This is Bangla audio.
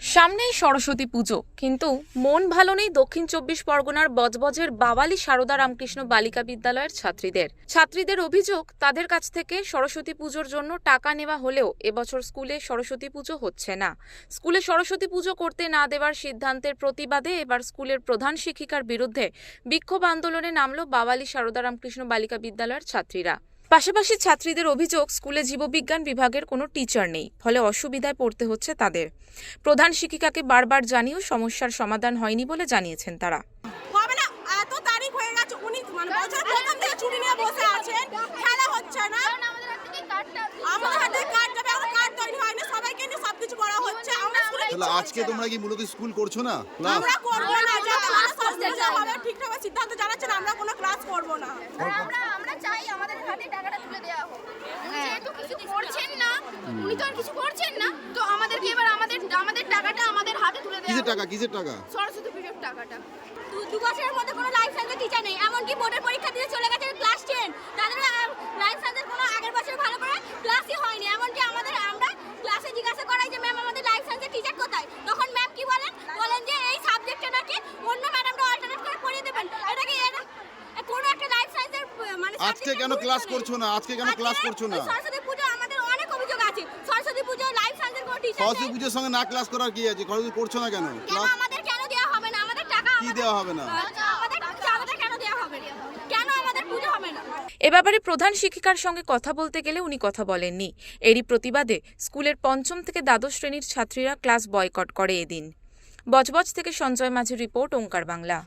সামনেই সরস্বতী পুজো, কিন্তু মন ভালো নেই দক্ষিণ চব্বিশ পরগনার বজবজের বাওয়ালি সারদা রামকৃষ্ণ বালিকা বিদ্যালয়ের ছাত্রীদের। ছাত্রীদের অভিযোগ, তাদের কাছ থেকে সরস্বতী পুজোর জন্য টাকা নেওয়া হলেও এবছর স্কুলে সরস্বতী পুজো হচ্ছে না। স্কুলে সরস্বতী পুজো করতে না দেওয়ার সিদ্ধান্তের প্রতিবাদে এবার স্কুলের প্রধান শিক্ষিকার বিরুদ্ধে বিক্ষোভ আন্দোলনে নামল বাওয়ালি সারদা রামকৃষ্ণ বালিকা বিদ্যালয়ের ছাত্রীরা। পাশাপাশি ছাত্রীদের অভিযোগ, স্কুলে জীববিজ্ঞান বিভাগের কোনো টিচার নেই, ফলে অসুবিধায় পড়তে হচ্ছে তাদের। প্রধান শিক্ষিকাকে বারবার জানিয়েও সমস্যার সমাধান হয়নি বলে জানিয়েছেন তারা। হবে না, এত তারিখ হয়ে গেছে, উনি মানে প্রথম থেকে ছুটি নিয়ে বসে আছেন খেলা হচ্ছে না আমাদের হাতে কার্ড যাবে এখন কার্ড তৈরি হয়নি সবাইকে নিয়ে সবকিছু করা হচ্ছে আমরা স্কুলে তাহলে আজকে তোমরা কি মূলত স্কুল করছ না? ক্লাস আমরা করব না যাতে মানে সরস্বতী হবে ঠিকঠাক সিদ্ধান্ত জানাচ্ছেন আমরা কোনো ক্লাস করব না। আমরা আমরা চাই আমাদের হাতে টাকাটা তুলে দেওয়া হোক। যেহেতু কিছু করছেন না উনি তো আর কিছু করছেন না তো আমাদেরকে এবার আমাদের আমাদের টাকাটা আমাদের হাতে তুলে দেওয়া কিসের টাকা? কিসের টাকা? সরস্বতী পুজোর টাকাটা। দু- দু বছরের মধ্যে কোনো লাইফ সায়েন্সের টিচার নেই এমনকি বোর্ডের পরীক্ষা দিয়ে চলে গেছে ক্লাস টেন তাদের লাইফ সায়েন্সের কোনো আগের বছর ভালো করে ক্লাসই হয়নি এমনকি আমাদের আমরা ক্লাসে জিজ্ঞাসা করাই যে ম্যাম আমাদের লাইফ সায়েন্সের টিচার কোথায় তখন ম্যাম কি বলেন বলেন যে এই সাবজেক্টটা নাকি অন্য ম্যাডামরা অল্টারনেট করে পড়িয়ে দেবেন এটা কি এটা কোনো একটা লাইফ সায়েন্সের মানে আজকে কেন ক্লাস করছ না? আজকে কেন ক্লাস করছ না? সরস্বতী পুজো আমাদের অনেক অভিযোগ আছে। সরস্বতী পুজো লাইফ সায়েন্সের কোনো টিচার সরস্বতী পুজোর সঙ্গে না ক্লাস করার কি আছে? সরস্বতী করছ না কেন? কেন ক্লাস আমাদের কেন দেওয়া হবে না? আমাদের টাকা কি দেওয়া হবে না? আমাদের আমাদের কেন দেওয়া হবে না? কেন আমাদের পুজো হবে না? এ ব্যাপারে প্রধান শিক্ষিকার সঙ্গে কথা বলতে গেলে উনি কথা বলেননি। এরই প্রতিবাদে স্কুলের পঞ্চম থেকে দ্বাদশ শ্রেণির ছাত্রীরা ক্লাস বয়কট করে এদিন। বজবজ থেকে সঞ্জয় মাঝির রিপোর্ট ওঙ্কার বাংলা।